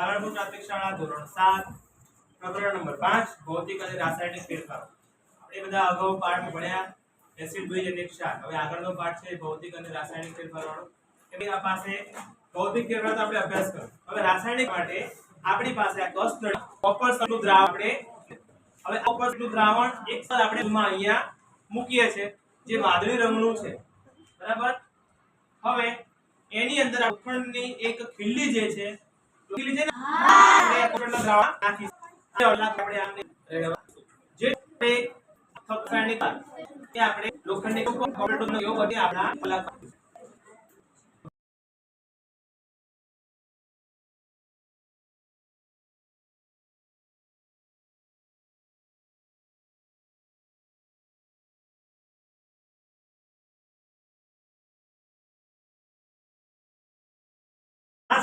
પાલનપુર પ્રાથમિક શાળા, ધોરણ સાત, પ્રકરણ નંબર પાંચ, ભૌતિક અને રાસાયણિક ફેરફારો. આપણે બધા અગાઉ પાઠ ભણ્યા એસિડ બેઝ અને ક્ષાર. હવે આગળનો પાઠ છે ભૌતિક અને રાસાયણિક ફેરફારો એટલે આ પાસે ભૌતિક ફેરફાર તો આપણે અભ્યાસ કર્યો. હવે રાસાયણિક માટે આપણી પાસે આ કસ્ટર્ડ કોપર સલ્ફનું દ્રાવણ આપણે હવે કોપર સલ્ફનું દ્રાવણ એક સર આપણે અહીંયા મૂકીએ છે જે વાદળી રંગનું છે. બરાબર? હવે એની અંદર લોખંડની એક ખીલ્લી જે છે ખીલ્લી છે આપણે કોપરનું દ્રાવણ નાખીશું આ અલગ આપણે આમને જે આપણે રાસાયણિક આપણે આપણા અલગ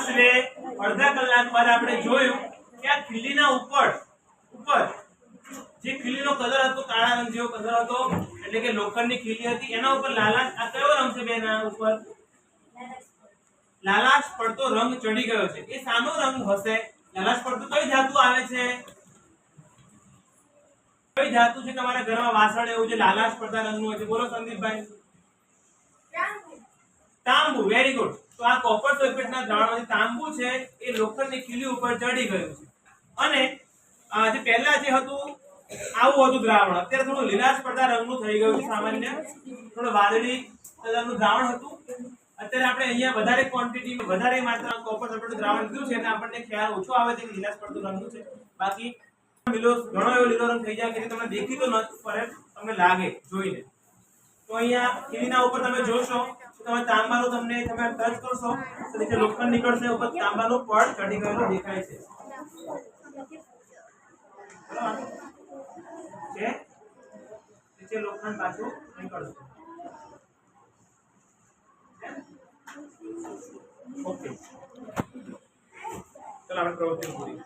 આશરે અડધા કલાક બાદ આપણે જોયું કે આ ખીલીના ઉપર ઉપર જે ખીલીનો કલર હતો કાળા રંગ જેવો કલર હતો એટલે કે લોખંડની ખીલી હતી એના ઉપર લાલાશ આ કયો રંગ છે બેન ઉપર? લાલાશ પડતો રંગ ચડી ગયો છે. એ સાનો રંગ હશે? લાલાશ પડતો કઈ ધાતુ આવે છે? કઈ ધાતુ છે તમારા ઘરમાં? વાસણ એવું જે લાલાશ પડતા રંગનું હોય છે? બોલો સંદીપભાઈ. તાંબુ. વેરી ગુડ તો આ કોપર સલ્ફેટના દ્રાવણમાંથી તાંબુ છે એ લોખંડની ખીલી ઉપર ચડી ગયું છે. અને આ જે પહેલા જે હતું, આવું હતું દ્રાવણ. અત્યારે થોડું લીલાશ પડતા રંગનું થઈ ગયું છે સામાન્ય. થોડું વાદળી કલરનું દ્રાવણ હતું. અત્યારે આપણે અહીંયા વધારે ક્વોન્ટિટી વધારે માત્રામાં કોપર સલ્ફેટ દ્રાવણ લીધું છે એટલે આપણને ખ્યાલ ઓછો આવે છે લીલાશ પડતું રંગનું છે. બાકી લીલો ઘણો એવો લીલો રંગ થઈ જાય કે તમને દેખી તો નથી પડે તમને લાગે જોઈને. તો અહીંયા ખીલીના ઉપર તમે જોશો તમે તાંબાનું તમને તમે ટચ કરશો, તો નીચે લોખંડ નીકળશે, ઉપર તાંબાનું પડ ચડી ગયેલો દેખાય છે. લોખંડ પાછું નીકળશે. ઓકે. ચાલો, આપણે પ્રવૃત્તિ પૂરી.